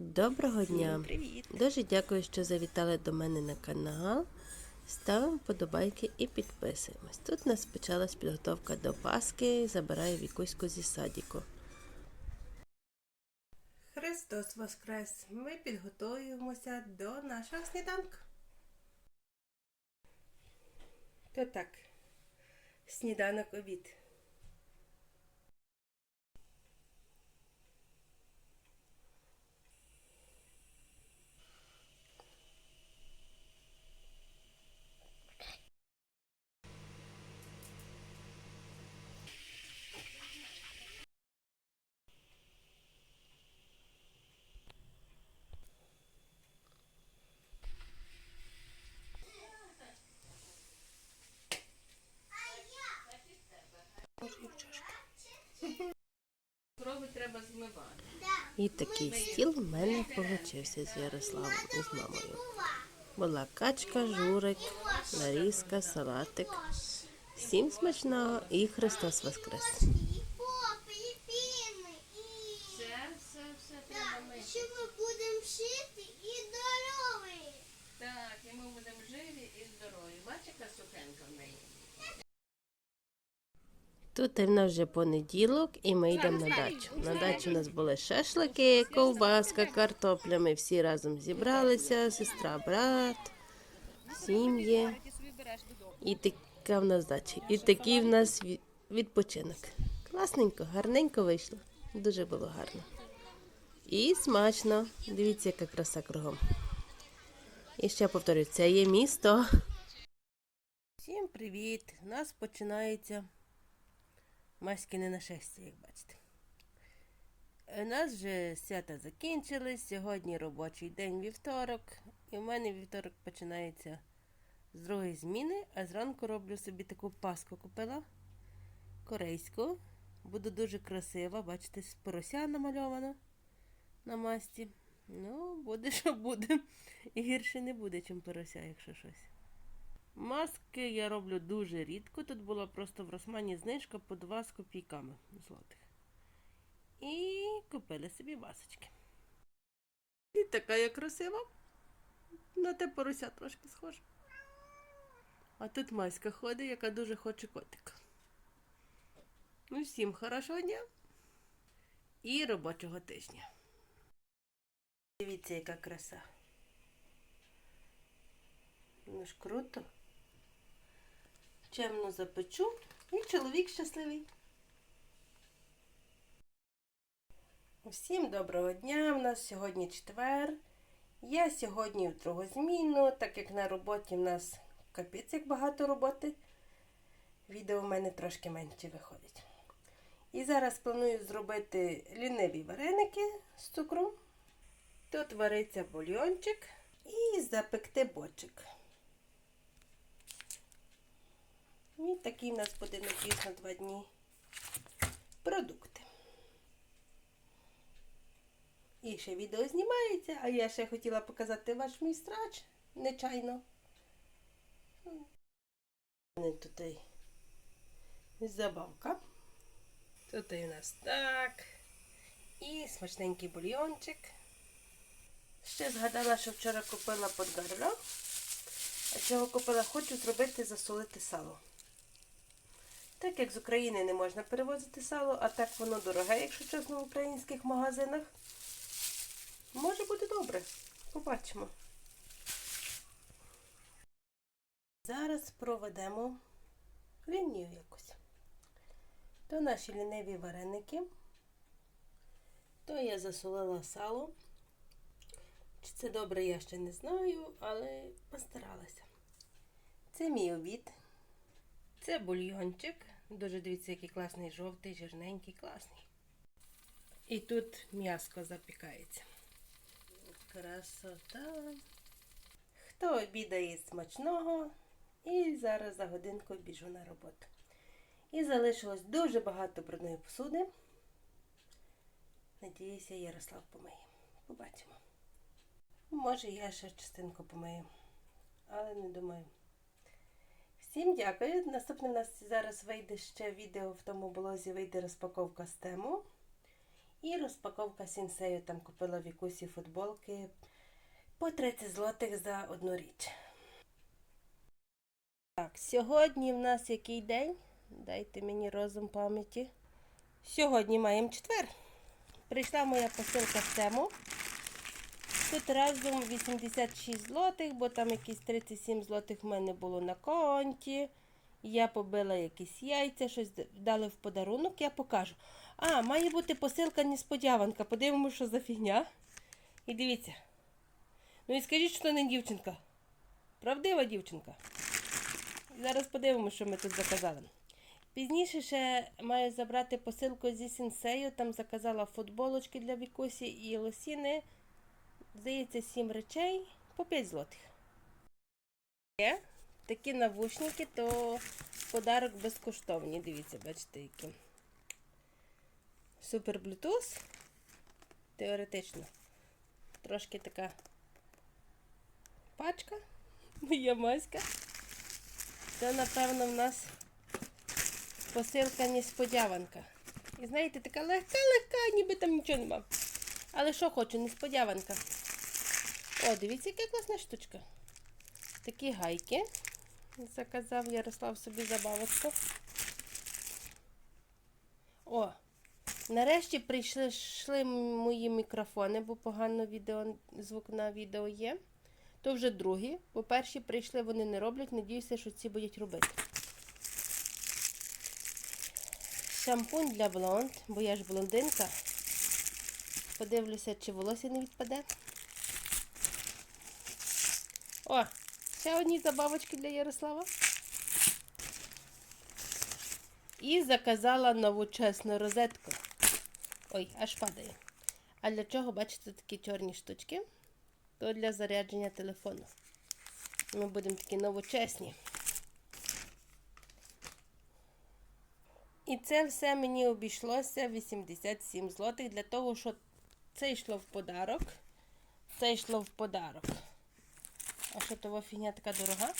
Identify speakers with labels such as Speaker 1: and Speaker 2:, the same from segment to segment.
Speaker 1: Доброго дня!
Speaker 2: Привіт!
Speaker 1: Дуже дякую, що завітали до мене на канал. Ставимо вподобайки і підписуємось. Тут у нас почалась підготовка до Пасхи. Забираю вікуську зі садіку. Христос Воскрес! Ми підготуємося до нашого сніданку. То так, сніданок обід. І такий стіл в мене получився з Ярославом і з мамою. Була качка, журик, нарізка, салатик. Всім смачного і Христос Воскрес!
Speaker 3: І попи, і піни, і
Speaker 2: Все, все, все треба мити.
Speaker 3: що ми будемо шити і здорові.
Speaker 2: Так, і ми будемо живі і здорові. Бачиш, яка сукенка в неї?
Speaker 1: Тут в нас вже понеділок, і ми йдемо на дачу. На дачі у нас були шашлики, ковбаска, картопля. Ми всі разом зібралися, сестра, брат, сім'ї. І така в нас дача. І такий в нас відпочинок. Класненько, гарненько вийшло. Дуже було гарно. І смачно. Дивіться, яка краса кругом. І ще повторюю, це є місто. Всім привіт! У нас починається Маськіне нашестя, як бачите. У нас вже свята закінчились. Сьогодні робочий день вівторок. І в мене вівторок починається з другої зміни, а зранку роблю собі таку паску купила корейську. Буде дуже красива. Бачите, з порося намальовано на масті. Ну, буде, що буде. І гірше не буде, чим порося, якщо щось. Маски я роблю дуже рідко. Тут була просто в Росмані знижка по 2 з копійками злотих. І купили собі масочки. І така я красива. На те порося трошки схожа. А тут Маська ходить, яка дуже хоче котика. Ну, всім хорошого дня і робочого тижня. Дивіться, яка краса. Ну ж круто. Чемно запечу і чоловік щасливий. Всім доброго дня! У нас сьогодні четвер. Я сьогодні в другу зміну, так як на роботі в нас капець як багато роботи. Відео в мене трошки менше виходить. І зараз планую зробити ліниві вареники з цукром. Тут вариться бульйончик і запекти бочик. І такий у нас буде надіюсь на два дні продукти. І ще відео знімається, а я ще хотіла показати ваш мій страч нечайно. Мене тут забавка. Тут у нас так. І смачненький бульйончик. Ще згадала, що вчора купила подгарло. А чого купила? Хочу зробити засолити сало. Так як з України не можна перевозити сало, а так воно дороге, якщо чесно, в українських магазинах. Може бути добре. Побачимо. Зараз проведемо лінію якось. То наші ліниві вареники. То я засолила сало. Чи це добре, я ще не знаю, але постаралася. Це мій обід. Це бульйончик. Дуже дивіться, який класний жовтий, жирненький, класний. І тут м'яско запікається. Красота. Хто обідає смачного? І зараз за годинку біжу на роботу. І залишилось дуже багато брудної посуди. Надіюся, Ярослав помиє. Побачимо. Може, я ще частинку помию, але не думаю. Всім дякую. Наступне у нас зараз вийде ще відео в тому блозі, вийде розпаковка з тему. І розпаковка сінсею. Там купила в якусі футболки по 30 злотих за одну річ. Так, сьогодні в нас який день? Дайте мені розум пам'яті. Сьогодні маємо четвер. Прийшла моя посилка з тему. Тут разом 86 злотих, бо там якісь 37 злотих в мене було на конті. Я побила якісь яйця, щось дали в подарунок, я покажу. А, має бути посилка несподіванка. Подивимося, що за фігня. І дивіться. Ну і скажіть, що не дівчинка. Правдива дівчинка. Зараз подивимося, що ми тут заказали. Пізніше ще маю забрати посилку зі сінсею. Там заказала футболочки для Вікусі і лосіни. Здається, 7 речей по 5 злотих. Є такі навушники, то подарок безкоштовні. Дивіться, бачите, які. Супер Bluetooth. Теоретично. Трошки така пачка. Моя маська. Це, напевно, в нас посилка несподіванка. І знаєте, така легка-легка, ніби там нічого нема. Але що хочу, несподіванка. О, дивіться, яка класна штучка. Такі гайки. Заказав Ярослав собі забавочку. О, нарешті прийшли йшли мої мікрофони, бо погано відео, звук на відео є. То вже другі. Бо перші прийшли, вони не роблять. Надіюся, що ці будуть робити. Шампунь для блонд, бо я ж блондинка. Подивлюся, чи волосся не відпаде. О, ще одні забавочки для Ярослава. І заказала нову чесну розетку. Ой, аж падає. А для чого, бачите, такі чорні штучки? То для зарядження телефону. Ми будемо такі новочесні. І це все мені обійшлося 87 злотих для того, що це йшло в подарок. Це йшло в подарок. А що того фігня така дорога?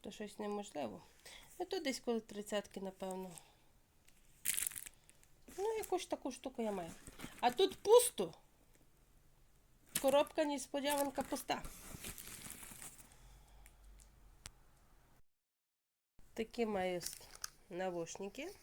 Speaker 1: То щось неможливо. Ну, то десь коло тридцятки, напевно. Ну, якусь таку штуку я маю. А тут пусто. Коробка несподіванка пуста. Такі маю навушники.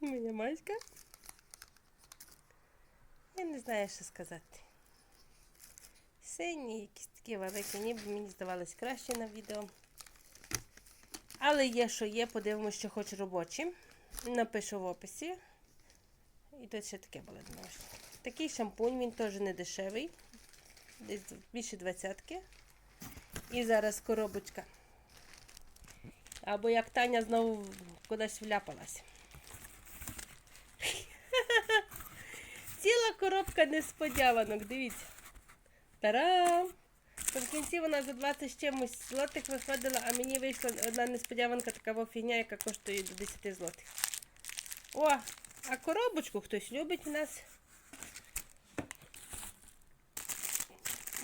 Speaker 1: Моя маська. Я не знаю, що сказати. Сині, якісь такі великі, ніби мені здавалось краще на відео. Але є, що є, подивимося, що хоч робочі. Напишу в описі. І тут ще таке було. Такий шампунь, він теж не дешевий. Десь більше двадцятки. І зараз коробочка. Або як Таня знову кудись вляпалась. Ціла коробка несподіванок, дивіться. Тарам! То в кінці вона за 20 з чимось злотих виходила, а мені вийшла одна несподіванка така фігня, яка коштує до 10 злотих. О, а коробочку хтось любить у нас.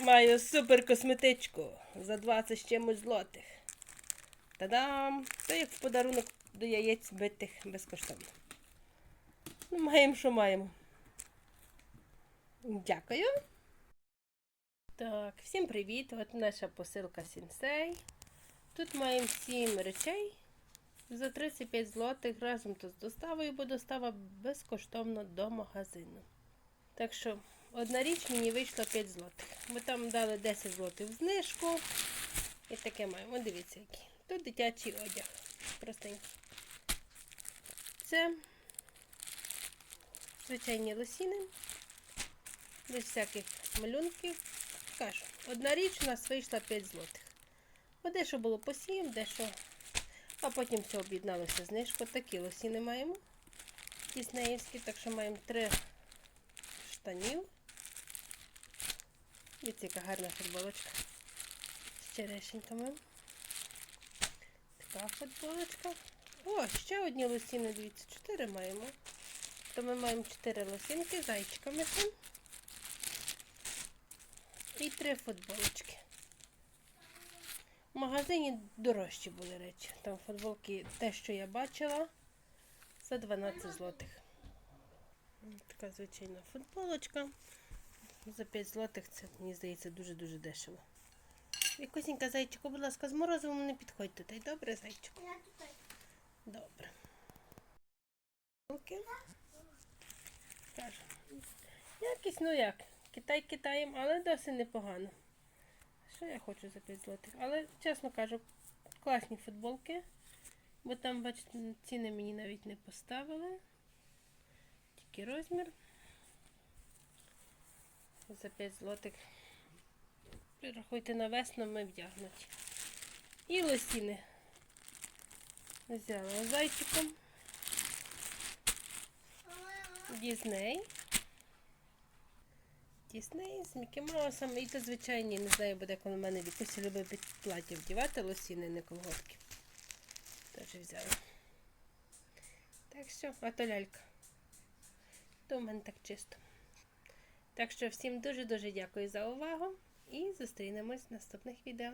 Speaker 1: Маю супер косметичку за 20 з чимось злотих. Та-дам! Це як в подарунок до яєць битих безкоштовно. Ну, маємо, що маємо. Дякую. Так, всім привіт! От наша посилка Сінсей. Тут маємо 7 речей за 35 злотих разом то з доставою, бо достава безкоштовно до магазину. Так що одна річ мені вийшла 5 злотих. Ми там дали 10 злотих в знижку. І таке маємо. Дивіться, який. Тут дитячий одяг. Простенький. Це звичайні лосіни. Без всяких малюнків. Кажу, одна річ у нас вийшла 5 злотих. Бо дещо було по 7, дещо. А потім все об'єдналося знижку. Такі лосіни маємо. Тіснеївські, так що маємо 3 штанів. Дивіться, яка гарна футболочка. З черешеньками. Така футболочка. О, ще одні лосіни, дивіться, 4 маємо. То ми маємо 4 лосінки зайчиками. І три футболочки. В магазині дорожчі були речі. Там футболки, те, що я бачила, за 12 злотих. Така звичайна футболочка. За 5 злотих це, мені здається, дуже-дуже дешево. Вікусінька, зайчику, будь ласка, з морозивом не підходьте. Та й добре, зайчику? Добре. Кажу. Якісь, ну як, Китай Китаєм, але досить непогано. Що я хочу за 5 злотих? Але, чесно кажу, класні футболки. Бо там, бачите, ціни мені навіть не поставили. Тільки розмір. За 5 злотих. Прирахуйте на весну, ми вдягнуті. І лосіни. Взяла зайчиком. Дізней. Дісней з Мікі Маусом. І то звичайні, не знаю, буде коли в мене Вікуся любить під плаття вдівати лосіни, не колготки. Теж взяла. Так що, а то лялька. То в мене так чисто. Так що всім дуже-дуже дякую за увагу і зустрінемось в наступних відео.